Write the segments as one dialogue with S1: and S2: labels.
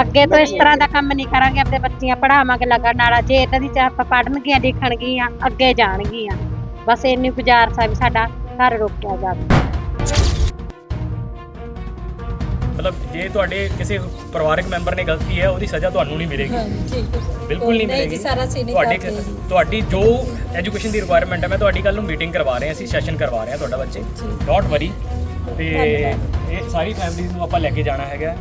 S1: ਅੱਗੇ ਤੋਂ ਇਸ ਤਰ੍ਹਾਂ ਦਾ ਕੰਮ ਨਹੀਂ ਕਰਾਂਗੇ ਆਪਣੇ ਬੱਚੀਆਂ ਪੜਾਵਾਂਗੇ ਲਗਨ ਨਾਲ ਜੇ ਇਹਨਾਂ ਦੀ ਚਾਹ ਪੜਨਗੀਆਂ ਲਿਖਣਗੀਆਂ ਅੱਗੇ ਜਾਣਗੀਆਂ। ਬਸ ਇੰਨੀ ਗੁਜ਼ਾਰਿਸ਼ ਆ ਵੀ ਸਾਡਾ ਘਰ ਰੋਕਿਆ ਜਾਵੇ।
S2: ਮਤਲਬ ਜੇ ਤੁਹਾਡੇ ਕਿਸੇ ਪਰਿਵਾਰਕ ਮੈਂਬਰ ਨੇ ਗਲਤੀ ਹੈ ਉਹਦੀ ਸਜ਼ਾ ਤੁਹਾਨੂੰ ਨਹੀਂ ਮਿਲੇਗੀ। ਬਿਲਕੁਲ ਨਹੀਂ
S3: ਨਹੀਂ
S2: ਮਿਲੇਗੀ।
S3: ਜੀ, ਸਾਰਾ ਅਸੀਂ ਨਹੀਂ
S2: ਤੁਹਾਡੀ। ਤੁਹਾਡੀ ਜੋ ਐਜੂਕੇਸ਼ਨ ਦੀ ਰਿਕੁਆਇਰਮੈਂਟ ਹੈ ਮੈਂ ਤੁਹਾਡੀ ਕੱਲ ਨੂੰ ਮੀਟਿੰਗ ਕਰਵਾ ਰਹੇ ਹਾਂ ਅਸੀਂ ਸੈਸ਼ਨ ਕਰਵਾ ਰਹੇ ਹਾਂ ਤੁਹਾਡਾ ਬੱਚੇ। ਡੋਂਟ ਵਰੀ ਤੇ ਇਹ ਸਾਰੀ ਫੈਮਿਲੀਜ਼ ਨੂੰ ਆਪਾਂ ਲੈ ਕੇ ਜਾਣਾ ਹੈਗਾ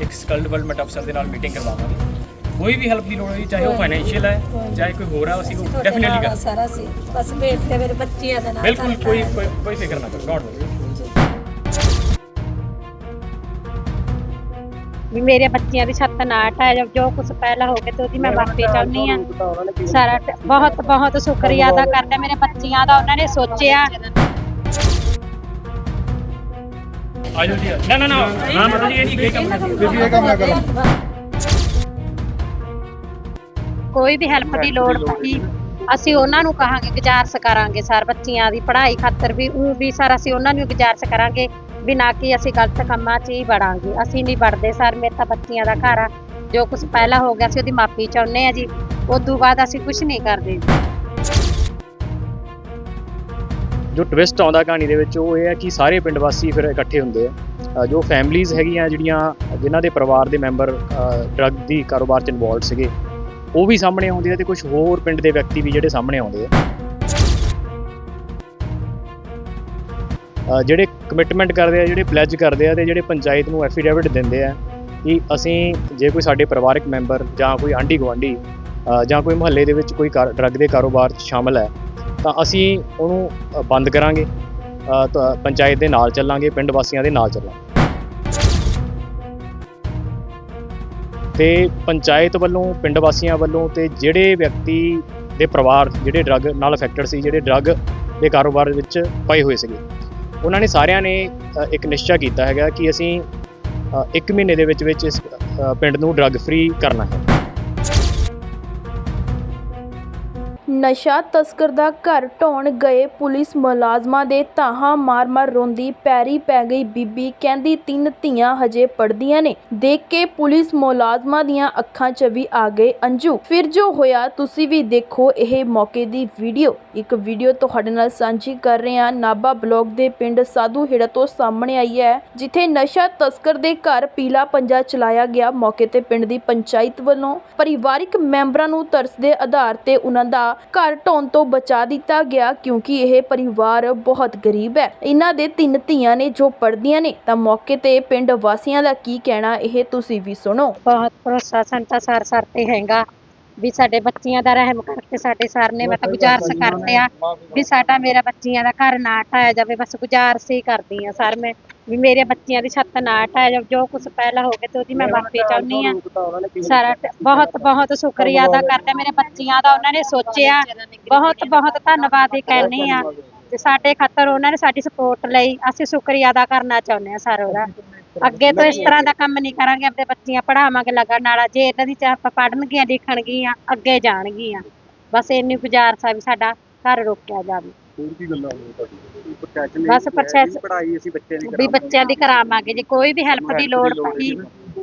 S2: ਇੱਕ ਸਕਿੱਲ ਡਿਵੈਲਪਮੈਂਟ ਅਫਸਰ ਦੇ ਨਾਲ ਮੀਟਿੰਗ ਕਰਵਾਵਾਂਗੇ। ਕੋਈ ਵੀ ਹੈਲਪ ਦੀ ਲੋੜ ਹੋਈ ਚਾਹੇ ਉਹ ਫਾਈਨੈਂਸ਼ੀਅਲ ਹੈ ਚਾਹੇ ਕੋਈ ਹੋਰ ਹੈ ਅਸੀਂ ਉਹ
S3: ਤੁਹਾਡੇ
S2: ਡੈਫੀਨਿਟਲੀ
S3: ਨਾਲ ਆ
S2: ਕਰ
S3: ਸਾਰਾ ਸੀ। ਬਸ ਵੇਟ ਤੇ ਮੇਰੇ ਬੱਚਿਆਂ ਦੇ ਨਾਲ
S2: ਬਿਲਕੁਲ ਕੋਈ। ਕੋਈ ਕੋਈ ਫਿਕਰ ਨਾ ਕਰੋ ਡੋਂਟ ਵਰੀ
S1: ਵੀ ਮੇਰੇ ਬੱਚਿਆਂ ਦੀ ਛੱਤ ਨਾ ਢਾਇਆ ਜੋ ਕੁਝ ਪਹਿਲਾਂ ਹੋ ਗਿਆ ਤੇ ਉਹਦੀ ਮੈਂ ਮਾਫੀ ਚਾਹੁੰਦੀ ਆ ਸਾਰਾ ਟ- ਬਹੁਤ ਬਹੁਤ ਸ਼ੁਕਰੀਆ ਅਦਾ ਕਰਦਾ ਮੇਰੇ ਬੱਚਿਆਂ ਦਾ ਉਹਨਾਂ ਨੇ ਸੋਚਿਆ।
S2: ਆਜੋ ਜੀ ਨਾ ਨਾ ਨਾ ਨਾ ਮਤਲਬ ਜੀ ਇਹ ਨਹੀਂ ਕੋਈ ਕੰਮ ਨਹੀਂ
S4: ਤੁਸੀਂ ਇਹ ਕੰਮ ਨਾ ਕਰੋ।
S1: ਕੋਈ ਵੀ ਹੈਲਪ ਦੀ ਲੋੜ ਪਈ ਅਸੀਂ ਉਹਨਾਂ ਨੂੰ ਕਹਾਂਗੇ ਗੁਜ਼ਾਰਿਸ਼ ਕਰਾਂਗੇ ਸਰ ਬੱਚਿਆਂ ਦੀ ਪੜ੍ਹਾਈ ਖਾਤਰ ਵੀ ਉਹ ਵੀ ਸਰ ਅਸੀਂ ਉਹਨਾਂ ਨੂੰ ਗੁਜ਼ਾਰਿਸ਼ ਕਰਾਂਗੇ ਵੀ ਨਾ ਕਿ ਅਸੀਂ ਗਲਤ ਕੰਮਾਂ 'ਚ ਹੀ ਵੜਾਂਗੇ। ਅਸੀਂ ਨਹੀਂ ਵੜਦੇ ਸਰ ਮੇਰੇ ਤਾਂ ਬੱਚਿਆਂ ਦਾ ਘਰ ਆ ਜੋ ਕੁਝ ਪਹਿਲਾਂ ਹੋ ਗਿਆ ਸੀ ਉਹਦੀ ਮਾਫੀ ਚਾਹੁੰਦੇ ਆ ਜੀ। ਉਸ ਤੋਂ ਬਾਅਦ ਅਸੀਂ ਕੁਝ ਨਹੀਂ ਕਰਦੇ।
S5: ਜੋ ਟਵਿਸਟ ਆਉਂਦਾ ਕਹਾਣੀ ਦੇ ਵਿੱਚ, ਉਹ ਇਹ ਹੈ ਕਿ ਸਾਰੇ ਪਿੰਡ ਵਾਸੀ ਫਿਰ ਇਕੱਠੇ ਹੁੰਦੇ ਆ। ਜੋ ਫੈਮਲੀਆਂ ਹੈਗੀਆਂ ਜਿਹੜੀਆਂ, ਜਿਨ੍ਹਾਂ ਦੇ ਪਰਿਵਾਰ ਦੇ ਮੈਂਬਰ ਡਰੱਗ ਦੀ ਕਾਰੋਬਾਰ 'ਚ ਇਨਵੋਲਡ ਸੀਗੇ, ਉਹ ਵੀ ਸਾਹਮਣੇ ਆਉਂਦੇ ਆ ਤੇ ਕੁਝ ਹੋਰ ਪਿੰਡ ਦੇ ਵਿਅਕਤੀ ਵੀ ਜਿਹੜੇ ਸਾਹਮਣੇ ਆਉਂਦੇ ਆ। ਜਿਹੜੇ ਕਮਿਟਮੈਂਟ ਕਰਦੇ ਆ, ਜਿਹੜੇ ਪਲੈਜ ਕਰਦੇ ਆ ਤੇ ਜਿਹੜੇ ਪੰਚਾਇਤ ਨੂੰ ਐਫੀਡੇਵਿਟ ਦਿੰਦੇ ਆ ਕਿ ਅਸੀਂ ਜੇ ਕੋਈ ਸਾਡੇ ਪਰਿਵਾਰਕ ਮੈਂਬਰ ਜਾਂ ਕੋਈ ਆਂਢੀ ਗੁਆਂਢੀ ਜਾਂ ਕੋਈ ਮੁਹੱਲੇ ਦੇ ਵਿੱਚ ਕੋਈ ਡਰੱਗ ਦੇ ਕਾਰੋਬਾਰ 'ਚ ਸ਼ਾਮਲ ਹੈ ਤਾਂ ਅਸੀਂ ਉਹਨੂੰ ਬੰਦ ਕਰਾਂਗੇ। ਪੰਚਾਇਤ ਦੇ ਨਾਲ ਚੱਲਾਂਗੇ ਪਿੰਡ ਵਾਸੀਆਂ ਦੇ ਨਾਲ ਚੱਲਾਂਗੇ। ਤੇ ਪੰਚਾਇਤ ਵੱਲੋਂ ਪਿੰਡ ਵਾਸੀਆਂ ਵੱਲੋਂ ਤੇ ਜਿਹੜੇ ਵਿਅਕਤੀ ਦੇ ਪਰਿਵਾਰ ਜਿਹੜੇ ਡਰੱਗ ਨਾਲ ਅਫੈਕਟਡ ਸੀ ਜਿਹੜੇ ਡਰੱਗ ਦੇ ਕਾਰੋਬਾਰ ਵਿੱਚ ਪਏ ਹੋਏ ਸੀਗੇ ਉਹਨਾਂ ਨੇ ਸਾਰਿਆਂ ਨੇ ਇੱਕ ਨਿਸ਼ਚਾ ਕੀਤਾ ਹੈਗਾ ਕਿ ਅਸੀਂ ਅ, ਇੱਕ ਮਹੀਨੇ ਦੇ ਵਿੱਚ ਵਿੱਚ ਇਸ ਪਿੰਡ ਨੂੰ ਡਰੱਗ ਫ੍ਰੀ ਕਰਨਾ ਹੈ।
S6: ਨਸ਼ਾ ਤਸਕਰ ਦਾ ਘਰ ਢਾਉਣ ਗਏ ਪੁਲਿਸ ਮੁਲਾਜ਼ਮਾਂ ਦੇ ਤਾਹਾਂ ਮਾਰ-ਮਾਰ ਰੋਂਦੀ ਪੈਰੀ ਪੈ ਗਈ ਬੀਬੀ। ਕਹਿੰਦੀ ਤਿੰਨ ਧੀਆਂ ਹਜੇ ਪੜਦੀਆਂ ਨੇ। ਦੇਖ ਕੇ ਪੁਲਿਸ ਮੁਲਾਜ਼ਮਾਂ ਦੀਆਂ ਅੱਖਾਂ 'ਚ ਵੀ ਆ ਗਏ ਅੰਜੂ। ਫਿਰ ਜੋ ਹੋਇਆ, ਤੁਸੀਂ ਵੀ ਦੇਖੋ ਇਹ ਮੌਕੇ ਦੀ ਵੀਡੀਓ। ਇੱਕ ਵੀਡੀਓ ਤੁਹਾਡੇ ਨਾਲ ਸਾਂਝੀ ਕਰ ਰਹੇ ਹਾਂ। ਨਾਬਾ ਬਲਾਕ ਦੇ ਪਿੰਡ ਸਾਧੂ ਹਿੜਾ ਤੋਂ ਸਾਹਮਣੇ ਆਈ ਹੈ, ਜਿੱਥੇ ਨਸ਼ਾ ਤਸਕਰ ਦੇ ਘਰ ਪੀਲਾ ਪੰਜਾ ਚਲਾਇਆ ਗਿਆ ਮੌਕੇ ਤੇ ਪਿੰਡ ਦੀ ਪੰਚਾਇਤ ਵੱਲੋਂ। ਪਰਿਵਾਰਿਕ ਮੈਂਬਰਾਂ ਨੂੰ ਤਰਸ ਦੇ ਆਧਾਰ ਤੇ ਉਨ੍ਹਾਂ ਦਾ ਘਰ ਢਾਉਣ ਤੋਂ ਬਚਾ ਦਿੱਤਾ ਗਿਆ ਕਿਉਂਕਿ ਇਹ ਪਰਿਵਾਰ ਬਹੁਤ ਗਰੀਬ ਹੈ। ਇਹਨਾਂ ਦੇ ਤਿੰਨ ਧੀਆਂ ਨੇ ਜੋ ਪੜਦੀਆਂ ਨੇ, ਤਾਂ ਮੌਕੇ ਤੇ ਪਿੰਡ ਵਾਸੀਆਂ ਦਾ ਕੀ ਕਹਿਣਾ, ਇਹ ਤੁਸੀਂ ਵੀ ਸੁਣੋ।
S1: ਬਹੁਤ ਭਰੋਸਾ, ਸੰਤਾ, ਸਰ ਸਰ ਤੇ ਹੈਗਾ ਵੀ ਸਾਡੇ ਬੱਚਿਆਂ ਦਾ ਰਹਿਮ ਕਰਕੇ ਸਾਡੇ ਸਰ ਨੇ ਮੈਂ ਗੁਜ਼ਾਰਸ ਗੁਜ਼ਾਰਿਸ਼ ਕਰਦੇ ਆ ਵੀ ਸਾਡਾ ਮੇਰਾ ਬੱਚਿਆਂ ਦਾ ਘਰ ਨਾ ਢਾਇਆ ਜਾਵੇ, ਬਸ ਗੁਜਾਰਸ ਹੀ ਕਰਦੀ ਆ ਸਰ ਮੈਂ। ਵੀ ਮੇਰੇ ਬੱਚਿਆਂ ਦੀ ਛੱਤ ਨਾ ਜਾਵੇ ਜੋ ਕੁਝ ਪਹਿਲਾਂ ਹੋ ਗਿਆ ਤੇ ਉਹਦੀ ਮੈਂ ਮਾਫੀ ਚਾਹੁੰਦੀ ਆ ਸਾਰਾ ਬਹੁਤ ਬਹੁਤ ਸ਼ੁਕਰੀਆ ਅਦਾ ਕਰਦਾ ਮੇਰੇ ਬੱਚਿਆਂ ਦਾ ਉਹਨਾਂ ਨੇ ਸੋਚਿਆ। ਬਹੁਤ ਬਹੁਤ ਧੰਨਵਾਦ ਹੀ ਕਹਿੰਦੀ ਆ ਤੇ ਸਾਡੇ ਖਾਤਰ ਉਹਨਾਂ ਨੇ ਸਾਡੀ ਸਪੋਰਟ ਲਈ ਅਸੀਂ ਸ਼ੁਕਰੀਆ ਅਦਾ ਕਰਨਾ ਚਾਹੁੰਦੇ ਆ ਸਰ ਉਹਦਾ। ਅੱਗੇ ਤੋਂ ਇਸ ਤਰ੍ਹਾਂ ਦਾ ਕੰਮ ਨਹੀਂ ਕਰਾਂਗੇ ਆਪਣੇ ਬੱਚੀਆਂ ਪੜਾਵਾਂਗੇ ਲਗਨ ਨਾਲ ਜੇ ਇਹਨਾਂ ਦੀ ਚਾਹ ਪੜਨਗੀਆਂ ਲਿਖਣਗੀਆਂ ਅੱਗੇ ਜਾਣਗੀਆਂ। ਬਸ ਇੰਨੀ ਗੁਜ਼ਾਰਿਸ਼ ਆ ਵੀ ਸਾਡਾ ਘਰ ਰੋਕਿਆ ਜਾਵੇ।
S4: ਹੋਰ ਕੀ ਗੱਲਾਂ ਹੋਣੀ
S1: ਬਸ process-
S4: ਪੜ੍ਹਾਈ ਅਸੀਂ ਬੱਚੇ ਦੀ
S1: ਵੀ ਬੱਚਿਆਂ ਦੀ ਕਰਾਵਾਂਗੇ ਜੇ ਕੋਈ ਵੀ ਹੈਲਪ ਦੀ ਲੋੜ ਪਈ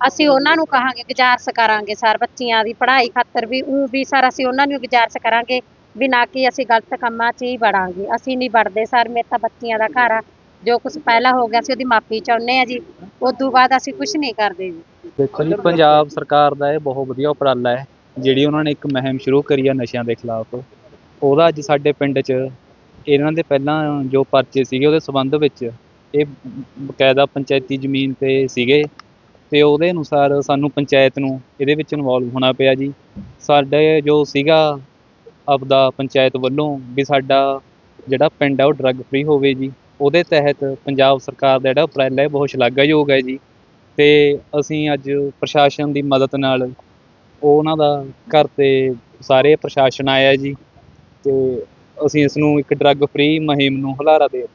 S1: ਅਸੀਂ ਉਹਨਾਂ ਨੂੰ ਕਹਾਂਗੇ ਗੁਜ਼ਾਰਿਸ਼ ਕਰਾਂਗੇ ਸਰ ਬੱਚਿਆਂ ਦੀ ਪੜ੍ਹਾਈ ਖਾਤਰ ਵੀ ਉਹ ਵੀ ਸਰ ਅਸੀਂ ਉਹਨਾਂ ਨੂੰ ਗੁਜ਼ਾਰਿਸ਼ ਕਰਾਂਗੇ ਵੀ ਨਾ ਕਿ ਅਸੀਂ ਗਲਤ ਕੰਮਾਂ 'ਚ ਹੀ ਵੜਾਂਗੇ। ਅਸੀਂ ਨਹੀਂ ਵੜਦੇ ਸਰ ਮੇਰੇ ਤਾਂ ਬੱਚਿਆਂ ਦਾ ਘਰ ਆ ਜੋ ਕੁਝ ਪਹਿਲਾਂ ਹੋ ਗਿਆ ਸੀ ਉਹਦੀ ਮਾਫੀ ਚਾਹੁੰਦੇ ਆ ਜੀ। ਉਸ ਤੋਂ ਬਾਅਦ ਅਸੀਂ ਕੁਝ ਨਹੀਂ ਕਰਦੇ ਜੀ।
S7: ਦੇਖੋ ਜੀ ਪੰਜਾਬ ਸਰਕਾਰ ਦਾ ਇਹ ਬਹੁਤ ਵਧੀਆ ਉਪਰਾਲਾ ਹੈ ਜਿਹੜੀ ਉਹਨਾਂ ਨੇ ਇੱਕ ਮੁਹਿੰਮ ਸ਼ੁਰੂ ਕਰੀ ਆ ਨਸ਼ਿਆਂ ਦੇ ਖਿਲਾਫ। ਉਹਦਾ ਅੱਜ ਸਾਡੇ ਪਿੰਡ 'ਚ ਇਹਨਾਂ ਦੇ ਪਹਿਲਾਂ ਜੋ ਪਰਚੇ ਸੀਗੇ ਉਹਦੇ ਸੰਬੰਧ ਵਿੱਚ ਇਹ ਬਕਾਇਦਾ ਪੰਚਾਇਤੀ ਜ਼ਮੀਨ ਤੇ ਸੀਗੇ ਅਤੇ ਉਹਦੇ ਅਨੁਸਾਰ ਸਾਨੂੰ ਪੰਚਾਇਤ ਨੂੰ ਇਹਦੇ ਵਿੱਚ ਇਨਵੋਲਵ ਹੋਣਾ ਪਿਆ ਜੀ। ਸਾਡੇ ਜੋ ਸੀਗਾ ਆਪਦਾ ਪੰਚਾਇਤ ਵੱਲੋਂ ਵੀ ਸਾਡਾ ਜਿਹੜਾ ਪਿੰਡ ਆ ਉਹ ਡਰੱਗ ਫ੍ਰੀ ਹੋਵੇ ਜੀ। ਉਹਦੇ ਤਹਿਤ ਪੰਜਾਬ ਸਰਕਾਰ ਦਾ ਜਿਹੜਾ ਉਪਰਾਲਾ ਹੈ ਬਹੁਤ ਸ਼ਲਾਘਾਯੋਗ ਹੈ ਜੀ। ਅਤੇ ਅਸੀਂ ਅੱਜ ਪ੍ਰਸ਼ਾਸਨ ਦੀ ਮਦਦ ਨਾਲ ਉਹਨਾਂ ਦਾ ਘਰ ਤੇ ਸਾਰੇ ਪ੍ਰਸ਼ਾਸਨ ਆਇਆ ਜੀ। ਅਤੇ ਅਸੀਂ ਇਸ ਨੂੰ ਇੱਕ ਡਰੱਗ ਫ੍ਰੀ ਮੁਹਿੰਮ ਨੂੰ ਹੁਲਾਰਾ ਦੇ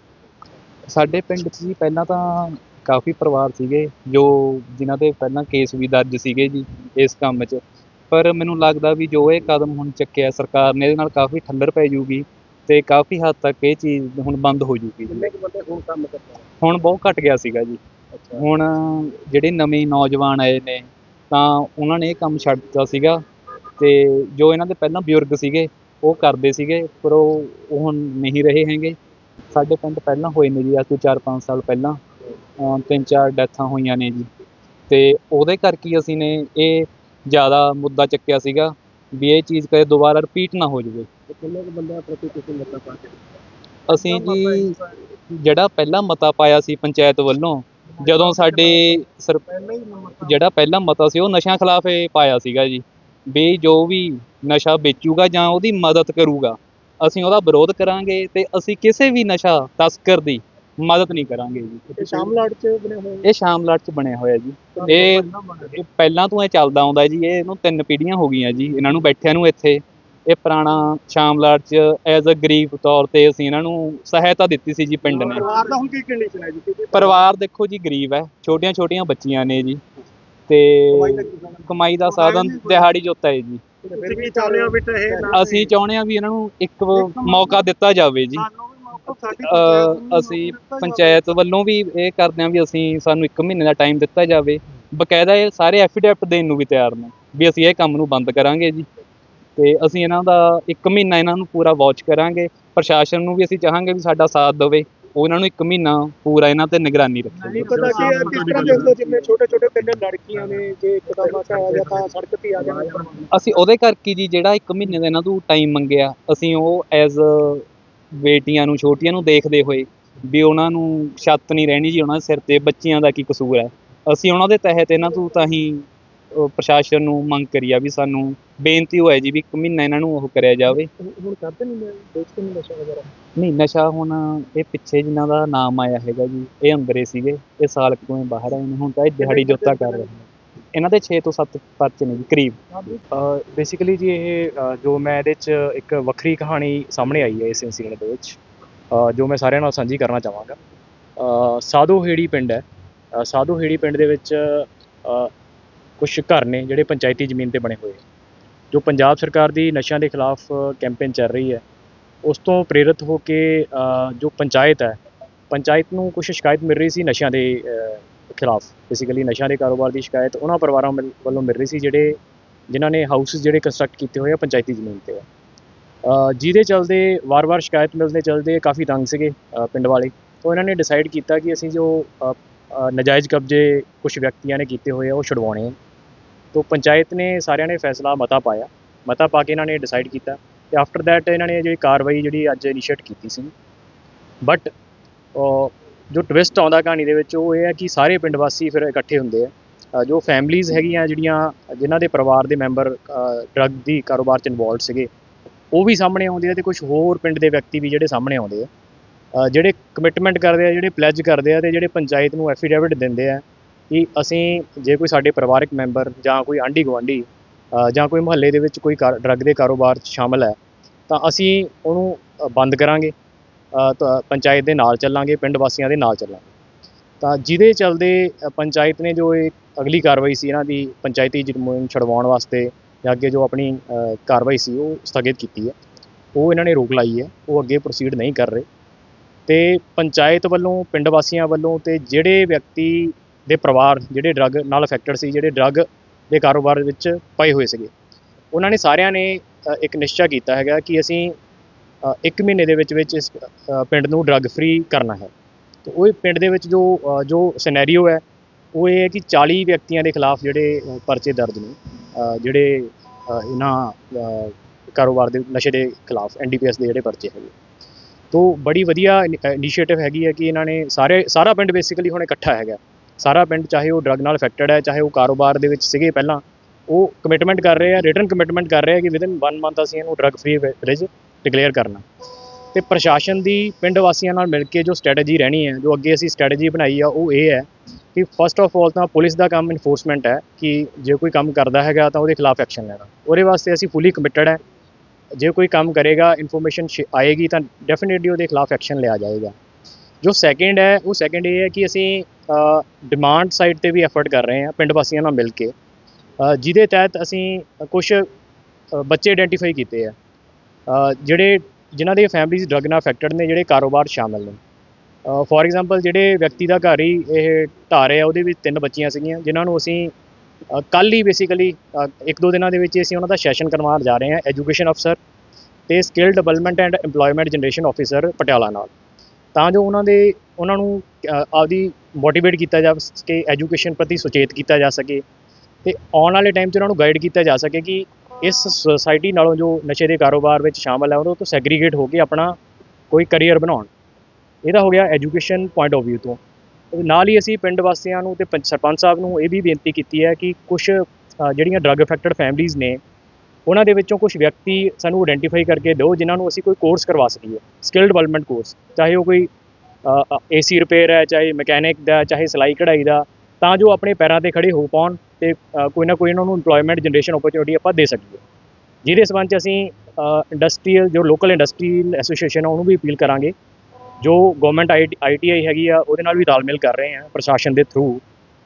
S7: ਸਾਡੇ ਪਿੰਡ 'ਚ ਜੀ ਪਹਿਲਾਂ ਤਾਂ ਕਾਫੀ ਪਰਿਵਾਰ ਸੀਗੇ ਜੋ ਜਿਨ੍ਹਾਂ ਦੇ ਪਹਿਲਾਂ ਕੇਸ ਵੀ ਦਰਜ ਸੀਗੇ ਜੀ ਇਸ ਕੰਮ 'ਚ। ਪਰ ਮੈਨੂੰ ਲੱਗਦਾ ਵੀ ਜੋ ਇਹ ਕਦਮ ਹੁਣ ਚੱਕਿਆ ਸਰਕਾਰ ਨੇ ਇਹਦੇ ਨਾਲ ਕਾਫੀ ਠੱਲਰ ਪੈ ਜੂਗੀ ਤੇ ਕਾਫੀ ਹੱਦ ਤੱਕ ਇਹ ਚੀਜ਼ ਹੁਣ ਬੰਦ ਹੋ ਜੂਗੀ ਜੀ।
S4: ਕਿੰਨੇ ਕੁ ਬੰਦੇ ਹੁਣ ਕੰਮ ਕਰਦੇ
S7: ਹੁਣ ਬਹੁਤ ਘਟ ਗਿਆ ਸੀਗਾ ਜੀ। ਹੁਣ ਜਿਹੜੇ ਨਵੇਂ ਨੌਜਵਾਨ ਆਏ ਨੇ ਤਾਂ ਉਹਨਾਂ ਨੇ ਇਹ ਕੰਮ ਛੱਡ ਦਿੱਤਾ ਸੀਗਾ ਤੇ ਜੋ ਇਹਨਾਂ ਦੇ ਪਹਿਲਾਂ ਬਜ਼ੁਰਗ ਸੀਗੇ ਉਹ ਕਰਦੇ ਸੀਗੇ ਪਰ ਉਹ ਹੁਣ ਨਹੀਂ ਰਹੇ ਹੈਗੇ। ਸਾਡੇ ਪਿੰਡ ਪਹਿਲਾਂ ਹੋਏ ਨੇ ਜੀ ਅੱਜ ਤੋਂ 4-5 ਸਾਲ ਪਹਿਲਾਂ। ਤਿੰਨ ਚਾਰ ਡੈਥਾਂ ਹੋਈਆਂ ਨੇ ਜੀ। ਤੇ ਉਹਦੇ ਕਰਕੇ ਅਸੀਂ ਨੇ ਇਹ ਜ਼ਿਆਦਾ ਮੁੱਦਾ ਚੱਕਿਆ ਸੀਗਾ ਵੀ ਇਹ ਚੀਜ਼ ਕਦੇ ਦੁਬਾਰਾ ਰਿਪੀਟ ਨਾ ਹੋ ਜਾਵੇ।
S4: ਤੇ ਕਿੰਨੇ ਕੁ ਬੰਦਿਆਂ ਪ੍ਰਤੀ ਤੁਸੀਂ ਮਤਾ ਪਾ ਕੇ?
S7: ਅਸੀਂ ਜੀ ਜਿਹੜਾ ਪਹਿਲਾ ਮਤਾ ਪਾਇਆ ਸੀ ਪੰਚਾਇਤ ਵੱਲੋਂ ਜਦੋਂ ਸਾਡੇ ਜਿਹੜਾ ਪਹਿਲਾ ਮਤਾ ਸੀ ਉਹ ਨਸ਼ਿਆਂ ਖਿਲਾਫ ਇਹ ਪਾਇਆ ਸੀਗਾ ਜੀ। ਵੀ ਜੋ ਵੀ ਨਸ਼ਾ ਵੇਚੂਗਾ ਜਾਂ ਉਹਦੀ ਮਦਦ ਕਰੂਗਾ ਅਸੀਂ ਉਹਦਾ ਵਿਰੋਧ ਕਰਾਂਗੇ ਤੇ ਅਸੀਂ ਕਿਸੇ ਵੀ ਨਸ਼ਾ ਤਸਕਰ ਦੀ ਮਦਦ ਨਹੀਂ ਕਰਾਂਗੇ ਜੀ।
S4: ਸ਼ਾਮਲਾਟ ਚ ਬਣੇ ਹੋਏ
S7: ਇਹ ਸ਼ਾਮਲਾਟ ਚ ਬਣਿਆ ਹੋਇਆ ਜੀ। ਇਹ ਇਹ ਪਹਿਲਾਂ ਤੋਂ ਇਹ ਚੱਲਦਾ ਆਉਂਦਾ ਜੀ ਇਹ ਇਹਨੂੰ ਤਿੰਨ ਪੀੜ੍ਹੀਆਂ ਹੋ ਗਈਆਂ ਜੀ ਇਹਨਾਂ ਨੂੰ ਬੈਠਿਆਂ ਨੂੰ ਇੱਥੇ। ਇਹ ਪੁਰਾਣਾ ਸ਼ਾਮਲਾਟ ਚ ਐਜ਼ ਅ ਗਰੀਬ ਤੌਰ ਤੇ ਅਸੀਂ ਇਹਨਾਂ ਨੂੰ ਸਹਾਇਤਾ ਦਿੱਤੀ ਸੀ ਜੀ ਪਿੰਡ ਨੇ।
S4: ਪਰਿਵਾਰ ਦਾ ਹੁਣ ਕੀ ਕੰਡੀਸ਼ਨ ਹੈ ਜੀ? ਕਿਉਂਕਿ
S7: ਪਰਿਵਾਰ ਦੇਖੋ ਜੀ ਗਰੀਬ ਹੈ ਛੋਟੀਆਂ ਛੋਟੀਆਂ ਬੱਚੀਆਂ ਨੇ ਜੀ। ਤੇ?
S4: ਕਮਾਈ ਦਾ ਸਾਧਨ
S7: ਦਿਹਾੜੀ ਜੋਤਾ ਹੈ ਜੀ।
S4: ਫਿਰ ਵੀ ਚਾਹੁੰਦੇ ਹੋ ਵੀ ਤਾਂ ਇਹ ਨਾ
S7: ਅਸੀਂ ਚਾਹੁੰਦੇ ਹਾਂ ਵੀ ਇਹਨਾਂ ਨੂੰ ਇੱਕ ਮੌਕਾ ਦਿੱਤਾ ਜਾਵੇ ਜੀ। ਅ, ਅਸੀਂ ਪੰਚਾਇਤ ਵੱਲੋਂ ਵੀ ਇਹ ਕਰਦੇ ਹਾਂ ਵੀ ਅਸੀਂ ਸਾਨੂੰ ਇੱਕ ਮਹੀਨੇ ਦਾ ਟਾਈਮ ਦਿੱਤਾ ਜਾਵੇ। ਬਕਾਇਦਾ ਇਹ ਸਾਰੇ ਐਫੀਡੈਵਿਟ ਦੇਣ ਨੂੰ ਵੀ ਤਿਆਰ ਨੇ ਵੀ ਅਸੀਂ ਇਹ ਕੰਮ ਨੂੰ ਬੰਦ ਕਰਾਂਗੇ ਜੀ। ਤੇ ਅਸੀਂ ਇਹਨਾਂ ਦਾ ਇੱਕ ਮਹੀਨਾ ਇਹਨਾਂ ਨੂੰ ਪੂਰਾ ਵਾਚ ਕਰਾਂਗੇ। ਪ੍ਰਸ਼ਾਸਨ ਨੂੰ ਵੀ ਅਸੀਂ ਚਾਹਾਂਗੇ ਵੀ ਸਾਡਾ ਸਾਥ ਦੇਵੇ। ਉਹ ਇਹਨਾਂ ਨੂੰ ਇੱਕ ਮਹੀਨਾ ਪੂਰਾ ਇਹਨਾਂ ਤੇ ਨਿਗਰਾਨੀ ਰੱਖੇ।
S4: ਨਹੀਂ ਪਤਾ ਕੀ ਹੈ ਕਿਸ ਤਰ੍ਹਾਂ ਦੇਖਦੇ ਹੋ ਜਿੰਨੇ ਛੋਟੇ ਛੋਟੇ ਤਿੰਨ ਲੜਕੀਆਂ ਨੇ ਜੇ ਇੱਕਦਮ ਆ ਗਿਆ ਤਾਂ ਸੜਕ ਤੇ ਆ ਜਾਣਾ
S7: ਅਸੀਂ ਉਹਦੇ ਕਰਕੇ ਜੀ ਜਿਹੜਾ ਇੱਕ ਮਹੀਨੇ ਦਾ ਇਹਨਾਂ ਤੋਂ ਟਾਈਮ ਮੰਗਿਆ ਅਸੀਂ ਉਹ ਐਜ਼ ਬੇਟੀਆਂ ਨੂੰ ਛੋਟੀਆਂ ਨੂੰ ਦੇਖਦੇ ਹੋਏ ਵੀ ਉਹਨਾਂ ਨੂੰ ਛੱਤ ਨਹੀਂ ਰਹਿਣੀ ਜੀ ਉਹਨਾਂ ਦੇ ਸਿਰ ਤੇ ਬੱਚੀਆਂ ਦਾ ਕੀ ਕਸੂਰ ਹੈ। ਅਸੀਂ ਉਹਨਾਂ ਦੇ ਤਹਿਤ ਇਹਨਾਂ ਤੋਂ ਤਾਂ ਹੀ ਅਹ, ਪ੍ਰਸ਼ਾਸਨ ਨੂੰ ਮੰਗ ਕਰੀ ਆ ਵੀ ਸਾਨੂੰ ਬੇਨਤੀ ਹੋਇਆ ਜੀ ਵੀ ਇੱਕ ਮਹੀਨਾ ਇਹਨਾਂ ਨੂੰ ਉਹ ਕਰਿਆ ਜਾਵੇ।
S4: ਹੁਣ ਕਰਦੇ ਨਹੀਂ ਨਸ਼ਾ ਵਗੈਰਾ।
S7: ਨਹੀਂ ਨਸ਼ਾ ਹੁਣ ਇਹ ਪਿੱਛੇ ਜਿਨ੍ਹਾਂ ਦਾ ਨਾਮ ਆਇਆ ਹੈਗਾ ਜੀ ਇਹ ਅੰਦਰੇ ਸੀਗੇ ਇਹ ਸਾਲ ਕੁ ਤੋਂ ਇਹ ਬਾਹਰ ਆਏ ਨੇ ਹੁਣ ਤਾਂ ਇਹ ਦਿਹਾੜੀ ਜੋਤਾ ਕਰ ਰਹੇ ਨੇ। ਇਹਨਾਂ ਦੇ 6 ਤੋਂ 7 ਪਰਚੇ ਨੇ ਜੀ ਕਰੀਬ।
S5: ਬੇਸਿਕਲੀ ਜੀ। ਇਹ ਅ, ਜੋ ਮੈਂ ਇਹਦੇ 'ਚ ਇੱਕ ਵੱਖਰੀ ਕਹਾਣੀ ਸਾਹਮਣੇ ਆਈ ਹੈ ਇਸ ਇਨਸੀਡੈਂਟ ਦੇ ਵਿੱਚ ਅ, ਜੋ ਮੈਂ ਸਾਰਿਆਂ ਨਾਲ ਸਾਂਝੀ ਕਰਨਾ ਚਾਹਾਂਗਾ। ਅ, ਸਾਧੂ ਹੇੜੀ ਪਿੰਡ ਹੈ। ਅ, ਸਾਧੂ ਹੇੜੀ ਪਿੰਡ ਦੇ ਵਿੱਚ ਕੁਝ ਘਰ ਨੇ ਜਿਹੜੇ ਪੰਚਾਇਤੀ ਜ਼ਮੀਨ ਤੇ ਬਣੇ ਹੋਏ ਜੋ ਪੰਜਾਬ ਸਰਕਾਰ ਦੀ ਨਸ਼ਿਆਂ ਦੇ ਖਿਲਾਫ ਕੈਂਪੇਨ ਚੱਲ ਰਹੀ ਹੈ ਉਸ ਤੋਂ ਪ੍ਰੇਰਿਤ ਹੋ ਕੇ ਜੋ ਪੰਚਾਇਤ ਹੈ ਪੰਚਾਇਤ ਨੂੰ ਕੁਝ ਸ਼ਿਕਾਇਤ ਮਿਲ ਰਹੀ ਸੀ ਨਸ਼ਿਆਂ ਦੇ ਖਿਲਾਫ। ਬੇਸਿਕਲੀ ਨਸ਼ਿਆਂ ਦੇ ਕਾਰੋਬਾਰ ਦੀ ਸ਼ਿਕਾਇਤ ਉਹਨਾਂ ਪਰਿਵਾਰਾਂ ਮਿਲ- ਵੱਲੋਂ ਮਿਲ ਰਹੀ ਸੀ ਜਿਹੜੇ ਜਿਨ੍ਹਾਂ ਨੇ ਹਾਊਸਿਸ ਜਿਹੜੇ ਕੰਸਟਰਕਟ ਕੀਤੇ ਹੋਏ ਆ ਪੰਚਾਇਤੀ ਜ਼ਮੀਨ ਤੇ। ਜਿਹਦੇ ਚਲਦੇ ਵਾਰ-ਵਾਰ ਸ਼ਿਕਾਇਤ ਮਿਲਦੇ ਚਲਦੇ ਕਾਫੀ ਤੰਗ ਸੀਗੇ ਪਿੰਡ ਵਾਲੇ। ਤਾਂ ਇਹਨਾਂ ਨੇ ਡਿਸਾਈਡ ਕੀਤਾ ਕਿ ਅਸੀਂ ਜੋ ਅ, ਨਜਾਇਜ਼ ਕਬਜ਼ੇ ਕੁਝ ਵਿਅਕਤੀਆਂ ਨੇ ਕੀਤੇ ਹੋਏ ਆ ਉਹ ਛੁਡਵਾਉਣੇ ਆ। ਤੋਂ ਪੰਚਾਇਤ ਨੇ ਸਾਰਿਆਂ ਨੇ ਫੈਸਲਾ ਮਤਾ ਪਾਇਆ, ਮਤਾ ਪਾ ਕੇ ਇਹਨਾਂ ਨੇ ਡਿਸਾਈਡ ਕੀਤਾ ਤੇ ਆਫਟਰ ਦੈਟ ਇਹਨਾਂ ਨੇ ਜਿਹੜੀ ਕਾਰਵਾਈ ਜਿਹੜੀ ਅੱਜ ਇਨੀਸ਼ੀਏਟ ਕੀਤੀ ਸੀ। ਬਟ ਜੋ ਟਵਿਸਟ ਆਉਂਦਾ ਕਹਾਣੀ ਦੇ ਵਿੱਚ ਉਹ ਇਹ ਹੈ ਕਿ ਸਾਰੇ ਪਿੰਡ ਵਾਸੀ ਫਿਰ ਇਕੱਠੇ ਹੁੰਦੇ ਆ। ਜੋ ਫੈਮਲੀਆਂ ਹੈਗੀਆਂ ਜਿਹੜੀਆਂ, ਜਿਨ੍ਹਾਂ ਦੇ ਪਰਿਵਾਰ ਦੇ ਮੈਂਬਰ ਡਰੱਗ ਦੀ ਕਾਰੋਬਾਰ 'ਚ ਇਨਵੋਲਡ ਸੀਗੇ, ਉਹ ਵੀ ਸਾਹਮਣੇ ਆਉਂਦੇ ਆ ਤੇ ਕੁਝ ਹੋਰ ਪਿੰਡ ਦੇ ਵਿਅਕਤੀ ਵੀ ਜਿਹੜੇ ਸਾਹਮਣੇ ਆਉਂਦੇ ਆ। ਜਿਹੜੇ ਕਮਿਟਮੈਂਟ ਕਰਦੇ ਆ, ਜਿਹੜੇ ਪਲੈਜ ਕਰਦੇ ਆ ਤੇ ਜਿਹੜੇ ਪੰਚਾਇਤ ਨੂੰ ਐਫੀਡੇਵਿਟ ਦਿੰਦੇ ਆ ਕਿ ਅਸੀਂ ਜੇ ਕੋਈ ਸਾਡੇ ਪਰਿਵਾਰਕ ਮੈਂਬਰ ਜਾਂ ਕੋਈ ਆਂਢੀ ਗੁਆਂਢੀ ਜਾਂ ਕੋਈ ਮੁਹੱਲੇ ਦੇ ਵਿੱਚ ਕੋਈ ਡਰੱਗ ਦੇ ਕਾਰੋਬਾਰ 'ਚ ਸ਼ਾਮਲ ਹੈ, ਤਾਂ ਅਸੀਂ ਉਹਨੂੰ ਬੰਦ ਕਰਾਂਗੇ ਤਾਂ ਪੰਚਾਇਤ ਦੇ ਨਾਲ ਚੱਲਾਂਗੇ, ਪਿੰਡ ਵਾਸੀਆਂ ਦੇ ਨਾਲ ਚੱਲਾਂਗੇ। ਤਾਂ ਜਿਹਦੇ ਚਲਦੇ ਪੰਚਾਇਤ ਨੇ ਜੋ ਇਹ ਅਗਲੀ ਕਾਰਵਾਈ ਸੀ ਇਹਨਾਂ ਦੀ ਪੰਚਾਇਤੀ ਜ਼ਮੀਨ ਛਡਵਾਉਣ ਵਾਸਤੇ ਜਾਂ ਅੱਗੇ ਜੋ ਆਪਣੀ ਕਾਰਵਾਈ ਸੀ ਉਹ ਸਥਗਿਤ ਕੀਤੀ ਹੈ, ਉਹ ਇਹਨਾਂ ਨੇ ਰੋਕ ਲਾਈ ਹੈ, ਉਹ ਅੱਗੇ ਪ੍ਰੋਸੀਡ ਨਹੀਂ ਕਰ ਰਹੇ। ਤੇ ਪੰਚਾਇਤ ਵੱਲੋਂ, ਪਿੰਡ ਵਾਸੀਆਂ ਵੱਲੋਂ ਤੇ ਜਿਹੜੇ ਵਿਅਕਤੀ ਦੇ ਪਰਿਵਾਰ ਜਿਹੜੇ ਡਰੱਗ ਨਾਲ ਅਫੈਕਟਡ ਸੀ, ਜਿਹੜੇ ਡਰੱਗ ਦੇ ਕਾਰੋਬਾਰ ਵਿੱਚ ਪਏ ਹੋਏ ਸੀਗੇ। ਉਹਨਾਂ ਨੇ ਸਾਰਿਆਂ ਨੇ ਇੱਕ ਨਿਸ਼ਚਾ ਕੀਤਾ ਹੈਗਾ ਕਿ ਅਸੀਂ ਇੱਕ ਮਹੀਨੇ ਦੇ ਵਿੱਚ ਵਿੱਚ ਇਸ ਪਿੰਡ ਨੂੰ ਡਰੱਗ ਫ੍ਰੀ ਕਰਨਾ ਹੈ। ਤੇ ਉਹ ਪਿੰਡ ਦੇ ਵਿੱਚ ਜੋ ਜੋ ਸਿਨੈਰੀਓ ਹੈ, ਉਹ ਇਹ ਹੈ ਕਿ 40 ਵਿਅਕਤੀਆਂ ਦੇ ਖਿਲਾਫ ਜਿਹੜੇ ਪਰਚੇ ਦਰਜ ਨੇ ਜਿਹੜੇ ਇਹਨਾਂ ਕਾਰੋਬਾਰ ਦੇ ਨਸ਼ੇ ਦੇ ਖਿਲਾਫ ਐਨਡੀਪੀਐਸ ਦੇ ਜਿਹੜੇ ਪਰਚੇ ਹੈਗੇ। ਤੋ ਬੜੀ ਵਧੀਆ ਇਨੀਸ਼ੀਏਟਿਵ ਹੈਗੀ ਹੈ ਕਿ ਇਹਨਾਂ ਨੇ ਸਾਰੇ, ਸਾਰਾ ਪਿੰਡ ਬੇਸਿਕਲੀ ਹੁਣ ਇਕੱਠਾ ਹੈਗਾ। ਸਾਰਾ ਪਿੰਡ, ਚਾਹੇ ਉਹ ਡਰੱਗ ਨਾਲ ਅਫੈਕਟਡ ਹੈ, ਚਾਹੇ ਉਹ ਕਾਰੋਬਾਰ ਦੇ ਵਿੱਚ ਸੀਗੇ ਪਹਿਲਾਂ, ਉਹ ਕਮਿਟਮੈਂਟ ਕਰ ਰਹੇ ਆ ਰਿਟਰਨ ਕਮਿਟਮੈਂਟ ਕਰ ਰਹੇ ਆ ਕਿ ਵਿਦਿਨ 1 ਮੰਥ ਅਸੀਂ ਇਹਨੂੰ ਡਰੱਗ ਫ੍ਰੀ ਵਿਲੇਜ ਡਿਕਲੇਅਰ ਕਰਨਾ। ਤੇ ਪ੍ਰਸ਼ਾਸਨ ਦੀ, ਪਿੰਡ ਵਾਸੀਆਂ ਨਾਲ ਮਿਲ ਕੇ ਜੋ ਸਟ੍ਰੈਟਜੀ ਰਹਿਣੀ ਹੈ, ਜੋ ਅੱਗੇ ਅਸੀਂ ਸਟ੍ਰੈਟਜੀ ਬਣਾਈ ਆ, ਉਹ ਇਹ ਹੈ ਕਿ ਫਸਟ ਆਫ ਆਲ ਤਾਂ ਪੁਲਿਸ ਦਾ ਕੰਮ ਇਨਫੋਰਸਮੈਂਟ ਹੈ ਕਿ ਜੇ ਕੋਈ ਕੰਮ ਕਰਦਾ ਹੈਗਾ ਤਾਂ ਉਹਦੇ ਖਿਲਾਫ ਐਕਸ਼ਨ ਲੈਣਾ। ਉਹਦੇ ਵਾਸਤੇ ਅਸੀਂ ਫੁੱਲੀ ਕਮਿਟਡ ਹੈ। ਜੇ ਕੋਈ ਕੰਮ ਕਰੇਗਾ ਇਨਫੋਰਮੇਸ਼ਨ ਆਏਗੀ ਤਾਂ ਡੈਫੀਨਿਟਲੀ ਉਹਦੇ ਖਿਲਾਫ ਐਕਸ਼ਨ ਲਿਆ ਜਾਏਗਾ। ਜੋ ਸੈਕਿੰਡ ਹੈ, ਉਹ ਸੈਕਿੰਡ ਇਹ ਹੈ ਕਿ ਅਸੀਂ ਡਿਮਾਂਡ ਸਾਈਡ ਤੇ ਵੀ ਐਫਰਟ ਕਰ ਰਹੇ ਹਾਂ ਪਿੰਡ ਵਾਸੀਆਂ ਨਾਲ ਮਿਲ ਕੇ। ਜਿਹਦੇ ਤਹਿਤ ਅਸੀਂ ਕੁਝ ਬੱਚੇ ਆਇਡੈਂਟੀਫਾਈ ਕੀਤੇ ਆ। ਜਿਹੜੇ, ਜਿਨ੍ਹਾਂ ਦੇ ਫੈਮਿਲੀਜ਼ ਡਰੱਗ ਨਾਲ ਅਫੈਕਟਡ ਨੇ, ਜਿਹੜੇ ਕਾਰੋਬਾਰ 'ਚ ਸ਼ਾਮਲ ਨੇ। ਫੋਰ ਐਗਜ਼ਾਮਪਲ ਜਿਹੜੇ ਵਿਅਕਤੀ ਦਾ ਘਰ ਹੀ ਇਹ ਢਾਹ ਆ ਉਹਦੇ ਵਿੱਚ ਤਿੰਨ ਬੱਚੀਆਂ ਸੀਗੀਆਂ, ਜਿਨ੍ਹਾਂ ਨੂੰ ਅਸੀਂ ਕੱਲ ਹੀ ਬੇਸਿਕਲੀ ਇੱਕ ਦੋ ਦਿਨਾਂ ਦੇ ਵਿੱਚ ਹੀ ਅਸੀਂ ਉਹਨਾਂ ਦਾ ਸੈਸ਼ਨ ਕਰਵਾਉਣ ਜਾ ਰਹੇ ਹਾਂ ਐਜੂਕੇਸ਼ਨ ਅਫਸਰ ਤੇ skill development and EMPLOYMENT generation officer Patiala ਨਾਲ। ਤਾਂ ਜੋ ਉਹਨਾਂ ਦੇ, ਉਹਨਾਂ ਨੂੰ ਆਪਦੀ ਮੋਟੀਵੇਟ ਕੀਤਾ ਜਾ ਸਕੇ ਐਜੂਕੇਸ਼ਨ ਪ੍ਰਤੀ ਸੁਚੇਤ ਕੀਤਾ ਜਾ ਸਕੇ ਤੇ ਆਉਣ ਵਾਲੇ ਟਾਈਮ 'ਚ ਉਹਨਾਂ ਨੂੰ ਗਾਈਡ ਕੀਤਾ ਜਾ ਸਕੇ ਕਿ ਇਸ ਸੁਸਾਇਟੀ ਨਾਲੋਂ ਜੋ ਨਸ਼ੇ ਦੇ ਕਾਰੋਬਾਰ ਵਿੱਚ ਸ਼ਾਮਲ ਹੈ ਉਹਨਾਂ ਤੋਂ ਸੈਗਰੀਗੇਟ ਹੋ ਕੇ ਆਪਣਾ ਕੋਈ ਕੈਰੀਅਰ ਬਣਾਉਣ। ਇਹਦਾ ਹੋ ਗਿਆ ਐਜੂਕੇਸ਼ਨ ਪੁਆਇੰਟ ਆਫ View ਤੋਂ। ਨਾਲ ਹੀ ਅਸੀਂ ਪਿੰਡ ਵਾਸੀਆਂ ਨੂੰ ਤੇ ਪੰਚ- ਸਰਪੰਚ ਸਾਹਿਬ ਨੂੰ ਇਹ ਵੀ ਬੇਨਤੀ ਕੀਤੀ ਹੈ ਕਿ ਕੁਝ ਜਿਹੜੀਆਂ ਡਰੱਗ ਅਫੈਕਟਡ ਫੈਮਲੀਆਂ ਨੇ ਉਹਨਾਂ ਦੇ ਵਿੱਚੋਂ ਕੁਝ ਵਿਅਕਤੀ ਸਾਨੂੰ ਆਇਡੈਂਟੀਫਾਈ ਕਰਕੇ ਦਿਓ, ਜਿਨ੍ਹਾਂ ਨੂੰ ਅਸੀਂ ਕੋਈ ਕੋਰਸ ਕਰਵਾ ਸਕੀਏ ਸਕਿੱਲ ਡਿਵੈਲਪਮੈਂਟ ਕੋਰਸ ਚਾਹੇ ਉਹ ਕੋਈ ਏਸੀ ਰਿਪੇਅਰ ਹੈ, ਚਾਹੇ ਮਕੈਨਿਕ ਦਾ, ਚਾਹੇ ਸਿਲਾਈ ਕਢਾਈ ਦਾ, ਤਾਂ ਜੋ ਆਪਣੇ ਪੈਰਾਂ ਤੇ ਖੜੇ ਹੋ ਪਾਉਣ ਤੇ ਕੋਈ ਨਾ ਕੋਈ ਉਹਨਾਂ ਨੂੰ EMPLOYMENT ਜਨਰੇਸ਼ਨ ਓਪਰਚੁਨਿਟੀ ਆਪਾਂ ਦੇ ਸਕੀਏ। ਜਿਹਦੇ ਸਬੰਧ ਚ ਅਸੀਂ ਇੰਡਸਟਰੀਅਲ ਜੋ ਲੋਕਲ ਇੰਡਸਟਰੀਅਲ ਐਸੋਸੀਏਸ਼ਨ ਆ, ਉਹਨੂੰ ਵੀ ਅਪੀਲ ਕਰਾਂਗੇ। ਜੋ ਗਵਰਨਮੈਂਟ ਆਈਟੀਆਈ ਹੈਗੀ ਆ, ਉਹਦੇ ਨਾਲ ਵੀ ਤਾਲਮੇਲ ਕਰ ਰਹੇ ਆ ਪ੍ਰਸ਼ਾਸਨ ਦੇ ਥਰੂ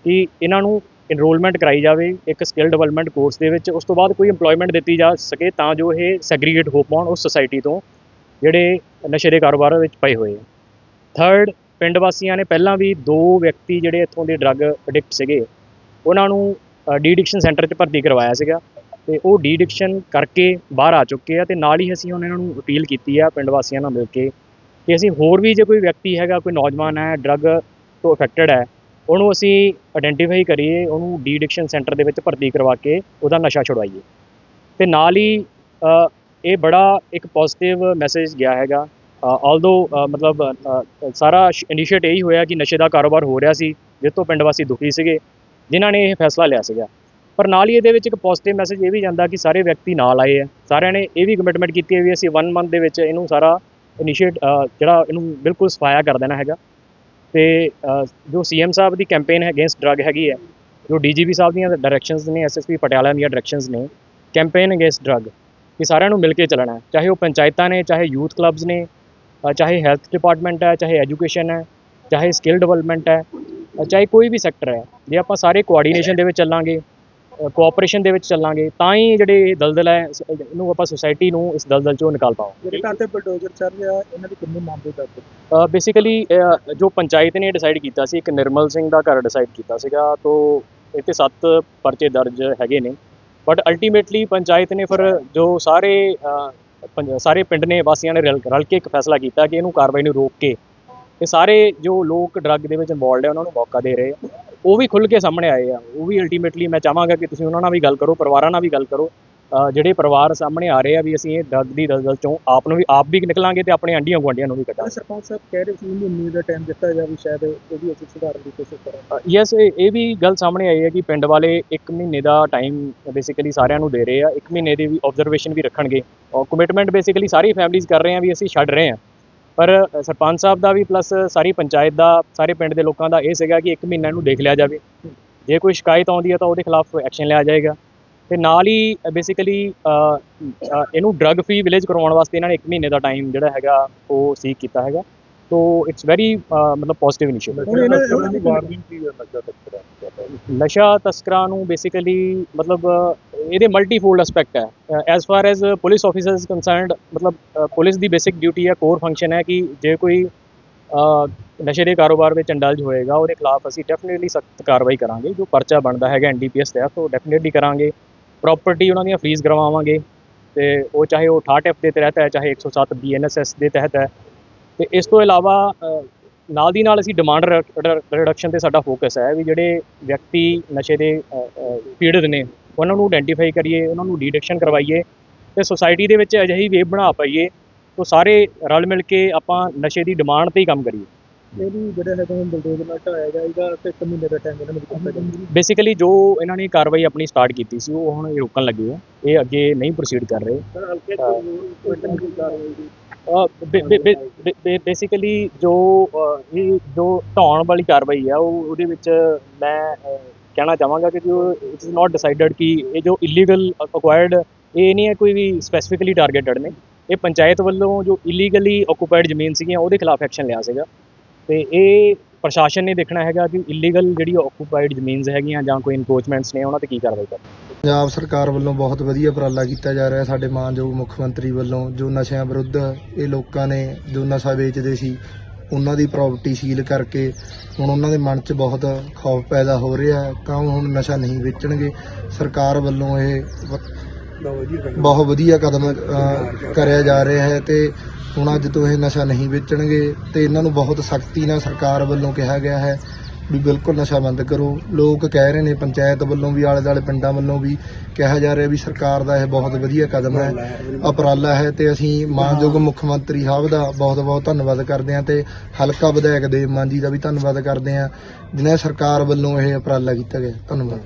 S5: ਕਿ ਇਹਨਾਂ ਨੂੰ ਇਨਰੋਲਮੈਂਟ ਕਰਾਈ ਜਾਵੇ, ਇੱਕ ਸਕਿੱਲ ਡਿਵੈਲਪਮੈਂਟ ਕੋਰਸ ਦੇ ਵਿੱਚ, ਉਸ ਤੋਂ ਬਾਅਦ ਕੋਈ EMPLOYMENT ਦਿੱਤੀ ਜਾ ਸਕੇ ਤਾਂ ਜੋ ਇਹ ਸੈਗਰੀਗੇਟ ਹੋ ਪਾਉਣ ਉਸ ਸੁਸਾਇਟੀ ਤੋਂ, ਜਿਹੜੇ ਨਸ਼ੇ ਦੇ ਕਾਰੋਬਾਰ ਵਿੱਚ ਪਏ ਹੋਏ ਥਰਡ ਪਿੰਡ ਵਾਸੀਆਂ ਨੇ ਪਹਿਲਾਂ ਵੀ ਦੋ ਵਿਅਕਤੀ ਜਿਹੜੇ ਇੱਥੋਂ ਦੇ ਡਰੱਗ ਐਡਿਕਟ ਸੀਗੇ, ਉਹਨਾਂ ਨੂੰ ਡੀ ਐਡਿਕਸ਼ਨ ਸੈਂਟਰ 'ਚ ਭਰਤੀ ਕਰਵਾਇਆ ਸੀਗਾ ਤੇ ਉਹ ਡੀ ਐਡਿਕਸ਼ਨ ਕਰਕੇ ਬਾਹਰ ਆ ਚੁੱਕੇ ਆ ਤੇ ਨਾਲ ਹੀ ਅਸੀਂ ਉਹਨਾਂ ਨੂੰ ਅਪੀਲ ਕੀਤੀ ਆ ਪਿੰਡ ਵਾਸੀਆਂ ਨਾਲ ਮਿਲ ਕੇ ਕਿ ਅਸੀਂ ਹੋਰ ਵੀ ਜੇ ਕੋਈ ਵਿਅਕਤੀ ਹੈਗਾ, ਕੋਈ ਨੌਜਵਾਨ ਹੈ ਡਰੱਗ ਤੋਂ ਅਫੈਕਟਡ ਹੈ ਉਹਨੂੰ ਅਸੀਂ ਆਇਡੈਂਟੀਫਾਈ ਕਰੀਏ, ਉਹਨੂੰ ਡੀ ਐਡਿਕਸ਼ਨ ਸੈਂਟਰ ਦੇ ਵਿੱਚ ਭਰਤੀ ਕਰਵਾ ਕੇ ਉਹਦਾ ਨਸ਼ਾ ਛੁਡਵਾਈਏ। ਤੇ ਨਾਲ ਹੀ ਇਹ ਬੜਾ ਇੱਕ ਪੋਜ਼ਿਟਿਵ ਮੈਸੇਜ ਗਿਆ ਹੈਗਾ। ਆਲਦੋ ਮਤਲਬ ਸਾਰਾ ਇਨੀਸ਼ੀਏਟ ਇਹੀ ਹੋਇਆ ਕਿ ਨਸ਼ੇ ਦਾ ਕਾਰੋਬਾਰ ਹੋ ਰਿਹਾ ਸੀ, ਜਿਸ ਤੋਂ ਪਿੰਡ ਵਾਸੀ ਦੁਖੀ ਸੀਗੇ, ਜਿਨ੍ਹਾਂ ਨੇ ਇਹ ਫੈਸਲਾ ਲਿਆ ਸੀਗਾ। ਪਰ ਨਾਲ ਹੀ ਇਹਦੇ ਵਿੱਚ ਇੱਕ ਪੋਜ਼ਿਟਿਵ ਮੈਸੇਜ ਇਹ ਵੀ ਜਾਂਦਾ ਕਿ ਸਾਰੇ ਵਿਅਕਤੀ ਨਾਲ ਆਏ ਆ। ਸਾਰਿਆਂ ਨੇ ਇਹ ਵੀ ਕਮਿਟਮੈਂਟ ਕੀਤੀ ਹੈ ਵੀ ਅਸੀਂ 1 ਮੰਥ ਦੇ ਵਿੱਚ ਇਹਨੂੰ ਸਾਰਾ ਇਨੀਸ਼ੀਏਟ ਜਿਹੜਾ ਇਹਨੂੰ ਬਿਲਕੁਲ ਸਫਾਇਆ ਕਰ ਦੇਣਾ ਹੈਗਾ। ਤੇ ਅ, ਜੋ ਸੀਐਮ ਸਾਹਿਬ ਦੀ ਕੈਂਪੇਨ ਹੈ ਅਗੇਂਸਟ ਡਰੱਗ ਹੈਗੀ ਹੈ ਜੋ ਡੀਜੀਪੀ ਸਾਹਿਬ ਦੀਆਂ ਡਾਇਰੈਕਸ਼ਨਸ ਨੇ ਐਸਐਸਪੀ ਪਟਿਆਲਾ ਦੀਆਂ ਡਾਇਰੈਕਸ਼ਨਸ ਨੇ ਕੈਂਪੇਨ ਅਗੇਂਸਟ ਡਰੱਗ ਇਹ ਸਾਰਿਆਂ ਨੂੰ ਮਿਲ ਕੇ ਚੱਲਣਾ ਹੈ। ਚਾਹੇ ਉਹ ਪੰਚਾਇਤਾਂ ਨੇ ਚਾਹੇ ਯੂਥ ਕਲੱਬਸ ਨੇ ਚਾਹੇ ਹੈਲਥ ਡਿਪਾਰਟਮੈਂਟ ਹੈ ਚਾਹੇ ਐਜੂਕੇਸ਼ਨ ਹੈ ਚਾਹੇ ਸਕਿੱਲ ਡਿਵੈਲਪਮੈਂਟ ਹੈ ਚਾਹੇ ਕੋਈ ਵੀ ਸੈਕਟਰ ਹੈ ਜੇ ਆਪਾਂ ਸਾਰੇ ਕੋਆਰਡੀਨੇਸ਼ਨ ਦੇ ਵਿੱਚ ਚੱਲਾਂਗੇ ਕੋਆਪਰੇਸ਼ਨ ਦੇ ਵਿੱਚ ਚੱਲਾਂਗੇ ਤਾਂ ਹੀ ਜਿਹੜੇ ਦਲਦਲ ਹੈ ਇਹਨੂੰ ਆਪਾਂ ਸੁਸਾਇਟੀ ਨੂੰ ਇਸ ਦਲਦਲ ਚੋਂ ਨਿਕਾਲ ਪਾਵਾਂਗੇ।
S4: ਜਿਹੜੇ ਘਰ ਤੇ ਬਲਡੋਜ਼ਰ ਚੱਲ ਰਿਹਾ ਇਹਨਾਂ ਦੀ ਕਿੰਨੀ ਮਾਮਲੇ ਕਰਦੇ
S5: ਬੇਸਿਕਲੀ ਜੋ ਪੰਚਾਇਤ ਨੇ ਡਿਸਾਈਡ ਕੀਤਾ ਸੀ ਇੱਕ ਨਿਰਮਲ ਸਿੰਘ ਦਾ ਘਰ ਡਿਸਾਈਡ ਕੀਤਾ ਸੀਗਾ ਤੋਂ ਇੱਥੇ ਸੱਤ ਪਰਚੇ ਦਰਜ ਹੈਗੇ ਨੇ। ਬਟ ਅਲਟੀਮੇਟਲੀ ਪੰਚਾਇਤ ਨੇ ਫਿਰ ਜੋ ਸਾਰੇ ਅ, ਪੰਜ- ਸਾਰੇ ਪਿੰਡ ਨੇ ਵਾਸੀਆਂ ਨੇ ਰਲ ਰਲ ਕੇ ਇੱਕ ਫੈਸਲਾ ਕੀਤਾ ਕਿ ਇਹਨੂੰ ਕਾਰਵਾਈ ਨੂੰ ਰੋਕ ਕੇ ਇਹ ਸਾਰੇ ਜੋ ਲੋਕ ਡਰੱਗ ਦੇ ਵਿੱਚ ਇਨਵੋਲਡ ਹੈ ਉਹਨਾਂ ਨੂੰ ਮੌਕਾ ਦੇ ਰਹੇ ਆ। ਉਹ ਵੀ ਖੁੱਲ ਕੇ ਸਾਹਮਣੇ ਆਏ ਆ। ਉਹ ਵੀ ਅਲਟੀਮੇਟਲੀ ਮੈਂ ਚਾਹਾਂਗਾ ਕਿ ਤੁਸੀਂ ਉਹਨਾਂ ਨਾਲ ਵੀ ਗੱਲ ਕਰੋ ਪਰਿਵਾਰਾਂ ਨਾਲ ਵੀ ਗੱਲ ਕਰੋ। ਜਿਹੜੇ ਪਰਿਵਾਰ ਸਾਹਮਣੇ ਆ ਰਹੇ ਆ ਵੀ ਅਸੀਂ ਇਹ ਡਰੱਗ ਦੀ ਦਲਦਲ ਚੋਂ ਆਪ ਨੂੰ ਵੀ ਆਪ ਵੀ ਨਿਕਲਾਂਗੇ ਤੇ ਆਪਣੇ ਆਂਢੀਆਂ ਗੁਆਂਢੀਆਂ ਨੂੰ ਵੀ ਕੱਢਾਂਗੇ।
S4: ਸਰਪੰਚ ਸਾਹਿਬ ਕਹਿ ਰਹੇ ਸੀ ਮਹੀਨੇ ਦਾ ਟਾਈਮ ਦਿੱਤਾ ਜਾਵੇ ਸ਼ਾਇਦ ਉਹ ਵੀ ਅਸੀਂ ਸੁਧਾਰਨ ਦੀ ਕੋਸ਼ਿਸ਼ ਕਰਾਂਗੇ।
S5: ਯੈਸ ਇਹ ਵੀ ਗੱਲ ਸਾਹਮਣੇ ਆਈ ਹੈ ਕਿ ਪਿੰਡ ਵਾਲੇ 1 ਮਹੀਨੇ ਦਾ ਟਾਈਮ ਬੇਸਿਕਲੀ ਸਾਰਿਆਂ ਨੂੰ ਦੇ ਰਹੇ ਆ। 1 ਮਹੀਨੇ ਦੀ ਵੀ ਆਬਜ਼ਰਵੇਸ਼ਨ ਵੀ ਰੱਖਣਗੇ। ਔਰ ਕਮਿਟਮੈਂਟ ਬੇਸਿਕਲੀ ਸਾਰੀ ਫੈਮਿਲੀਜ਼ ਕਰ ਰਹੇ ਆ ਵੀ ਅਸੀਂ ਛੱਡ ਰਹੇ ਆ। ਪਰ ਸਰਪੰਚ ਸਾਹਿਬ ਦਾ ਵੀ ਪਲੱਸ ਸਾਰੀ ਪੰਚਾਇਤ ਦਾ, ਸਾਰੇ ਪਿੰਡ ਦੇ ਲੋਕਾਂ ਦਾ ਇਹ ਸੀਗਾ ਕਿ ਇੱਕ ਮਹੀਨਾ ਇਹਨੂੰ ਦੇਖ ਲਿਆ ਜਾਵੇ। ਜੇ ਕੋਈ ਸ਼ਿਕਾਇਤ ਆਉਂਦੀ ਹੈ ਤਾਂ ਉਹਦੇ ਖਿਲਾਫ ਐਕਸ਼ਨ ਲਿਆ ਜਾਏਗਾ। ਤੇ ਨਾਲ ਹੀ ਬੇਸਿਕਲੀ ਇਹਨੂੰ ਡਰੱਗ ਫ੍ਰੀ ਵਿਲੇਜ ਕਰਵਾਉਣ ਵਾਸਤੇ ਇਹਨਾਂ ਨੇ 1 ਮਹੀਨੇ ਦਾ ਟਾਈਮ ਜਿਹੜਾ ਹੈਗਾ ਉਹ ਸੀਕ ਕੀਤਾ ਹੈਗਾ। ਸੋ ਇਟਸ ਵੈਰੀ ਮਤਲਬ ਪੋਜ਼ਿਟਿਵ ਇਨੀਸ਼ੀਏਟਿਵ
S8: ਨਸ਼ਾ ਤਸਕਰਾਂ
S5: ਨੂੰ ਬੇਸਿਕਲੀ ਮਤਲਬ ਇਹਦੇ ਮਲਟੀਫੋਲਡ ਐਸਪੈਕਟ ਹੈ। As far as police officers concerned ਮਤਲਬ ਪੁਲਿਸ ਦੀ ਬੇਸਿਕ ਡਿਊਟੀ ਹੈ ਕੋਰ ਫੰਕਸ਼ਨ ਹੈ ਕਿ ਜੇ ਕੋਈ ਨਸ਼ੇ ਦੇ ਕਾਰੋਬਾਰ ਵਿੱਚ ਇੰਡਲਜ ਹੋਏਗਾ ਉਹਦੇ ਖਿਲਾਫ ਅਸੀਂ ਡੈਫੀਨਿਟਲੀ ਸਖਤ ਕਾਰਵਾਈ ਕਰਾਂਗੇ। ਜੋ ਪਰਚਾ ਬਣਦਾ ਹੈਗਾ ਐਨਡੀਪੀਐਸ ਤਹਿਤ ਉਹ ਡੈਫੀਨਿਟਲੀ ਕਰਾਂਗੇ। ਪ੍ਰਾਪਰਟੀ ਉਹਨਾਂ ਦੀਆਂ ਫ੍ਰੀਜ਼ ਕਰਵਾਵਾਂਗੇ ਤੇ ਉਹ ਚਾਹੇ ਉਹ 68 ਐਫ ਦੇ ਤਹਿਤ ਹੈ ਚਾਹੇ 107 ਬੀਐਨਐਸਐਸ ਦੇ ਤਹਿਤ ਹੈ। ਤੇ ਇਸ ਤੋਂ ਇਲਾਵਾ ਨਾਲ ਦੀ ਨਾਲ ਅਸੀਂ ਡਿਮਾਂਡ ਰਿਡਕਸ਼ਨ ਤੇ ਸਾਡਾ ਫੋਕਸ ਹੈ ਵੀ ਜਿਹੜੇ ਵਿਅਕਤੀ ਨਸ਼ੇ ਦੇ ਪੀੜਤ ਨੇ ਉਹਨਾਂ ਨੂੰ ਆਇਡੈਂਟੀਫਾਈ ਕਰੀਏ ਉਹਨਾਂ ਨੂੰ ਡੀਡਕਸ਼ਨ ਕਰਵਾਈਏ ਤੇ ਸੁਸਾਇਟੀ ਦੇ ਵਿੱਚ ਅਜਿਹੀ ਵੇਵ ਬਣਾ ਪਾਈਏ ਤੋਂ ਸਾਰੇ ਰਲ ਮਿਲ ਕੇ ਆਪਾਂ ਨਸ਼ੇ ਦੀ ਡਿਮਾਂਡ ਤੇ ਹੀ ਕੰਮ ਕਰੀਏ।
S4: ਇਹ ਵੀ ਜਿਹੜਾ ਹੈਗਾ ਹੁਣ ਬਲਡੋਜ਼ਰ ਨਾਲ ਢਾਇਆ ਜਾਏਗਾ ਤੇ ਇੱਕ ਮਹੀਨੇ ਦਾ ਟਾਈਮ ਇਹਨਾਂ ਨੂੰ ਦਿੱਤਾ ਜਾਏਗਾ
S5: ਬੇਸਿਕਲੀ ਜੋ ਇਹਨਾਂ ਨੇ ਕਾਰਵਾਈ ਆਪਣੀ ਸਟਾਰਟ ਕੀਤੀ ਸੀ ਉਹ ਹੁਣ ਇਹ ਰੋਕਣ ਲੱਗੇ ਆ ਇਹ ਅੱਗੇ ਨਹੀਂ ਪ੍ਰੋਸੀਡ ਕਰ ਰਹੇ।
S4: ਸਰ ਹਲਕੇ ਚ
S5: ਬੇਸਿਕਲੀ ਜੋ ਅ, ਇਹ ਜੋ ਢਾਉਣ ਵਾਲੀ ਕਾਰਵਾਈ ਆ ਉਹ ਉਹਦੇ ਵਿੱਚ ਮੈਂ ਅ, ਕਹਿਣਾ ਚਾਹਾਂਗਾ ਕਿ ਜੋ ਇਟ ਇਜ਼ ਨਾਟ ਡਿਸਾਈਡਡ ਕਿ ਇਹ ਜੋ ਇਲੀਗਲ ਅਕਵਾਇਰਡ ਇਹ ਨਹੀਂ ਹੈ ਕੋਈ ਵੀ ਸਪੈਸੀਫਿਕਲੀ ਟਾਰਗੇਟਡ ਨੇ। ਇਹ ਪੰਚਾਇਤ ਵੱਲੋਂ ਜੋ ਇਲੀਗਲੀ ਆਕੂਪਾਈਡ ਜ਼ਮੀਨ ਸੀਗੀਆਂ ਉਹਦੇ ਖਿਲਾਫ ਐਕਸ਼ਨ ਲਿਆ ਸੀਗਾ। ਤੇ ਇਹ ਪ੍ਰਸ਼ਾਸਨ ਨੇ ਦੇਖਣਾ ਹੈਗਾ ਕਿ ਇਲੀਗਲ ਜਿਹੜੀ ਆਕੂਪਾਈਡ ਜ਼ਮੀਨਸ ਹੈਗੀਆਂ ਜਾਂ ਕੋਈ ਇਨਕਰੋਚਮੈਂਟਸ ਨੇ ਉਹਨਾਂ ਤੇ ਕੀ ਕਾਰਵਾਈ ਕਰਨੀ
S9: ਪੰਜਾਬ ਸਰਕਾਰ ਵੱਲੋਂ ਬਹੁਤ ਵਧੀਆ ਉਪਰਾਲਾ ਕੀਤਾ ਜਾ ਰਿਹਾ ਸਾਡੇ ਮਾਨਯੋਗ ਮੁੱਖ ਮੰਤਰੀ ਵੱਲੋਂ, ਜੋ ਨਸ਼ਿਆਂ ਵਿਰੁੱਧ ਇਹ ਲੋਕਾਂ ਨੇ ਜੋ ਨਸ਼ਾ ਵੇਚਦੇ ਸੀ, ਉਹਨਾਂ ਦੀ ਪ੍ਰਾਪਰਟੀ ਸੀਲ ਕਰਕੇ ਹੁਣ ਉਹਨਾਂ ਦੇ ਮਨ 'ਚ ਬਹੁਤ ਖੌਫ ਪੈਦਾ ਹੋ ਰਿਹਾ ਤਾਂ ਉਹ ਹੁਣ ਨਸ਼ਾ ਨਹੀਂ ਵੇਚਣਗੇ। ਸਰਕਾਰ ਵੱਲੋਂ ਇਹ ਬਹੁਤ ਵਧੀਆ ਕਦਮ ਅ, ਕਰਿਆ ਜਾ ਰਿਹਾ ਹੈ ਤੇ ਹੁਣ ਅੱਜ ਤੋਂ ਇਹ ਨਸ਼ਾ ਨਹੀਂ ਵੇਚਣਗੇ ਤੇ ਇਹਨਾਂ ਨੂੰ ਬਹੁਤ ਸਖਤੀ ਨਾਲ ਸਰਕਾਰ ਵੱਲੋਂ ਕਿਹਾ ਗਿਆ ਹੈ ਵੀ ਬਿਲਕੁਲ ਨਸ਼ਾ ਬੰਦ ਕਰੋ। ਲੋਕ ਕਹਿ ਰਹੇ ਨੇ ਪੰਚਾਇਤ ਵੱਲੋਂ ਵੀ ਆਲੇ ਦੁਆਲੇ ਪਿੰਡਾਂ ਵੱਲੋਂ ਵੀ ਕਿਹਾ ਜਾ ਰਿਹਾ ਵੀ ਸਰਕਾਰ ਦਾ ਇਹ ਬਹੁਤ ਵਧੀਆ ਕਦਮ ਹੈ ਉਪਰਾਲਾ ਹੈ ਤੇ ਅਸੀਂ ਮਾਨਯੋਗ ਮੁੱਖ ਮੰਤਰੀ ਸਾਹਿਬ ਦਾ ਬਹੁਤ ਬਹੁਤ ਧੰਨਵਾਦ ਕਰਦੇ ਹਾਂ ਤੇ ਹਲਕਾ ਵਿਧਾਇਕ ਦੇਵ ਮਾਨ ਜੀ ਦਾ ਵੀ ਧੰਨਵਾਦ ਕਰਦੇ ਹਾਂ ਜਿਨ੍ਹਾਂ ਸਰਕਾਰ ਵੱਲੋਂ ਇਹ ਉਪਰਾਲਾ ਕੀਤਾ ਗਿਆ। ਧੰਨਵਾਦ।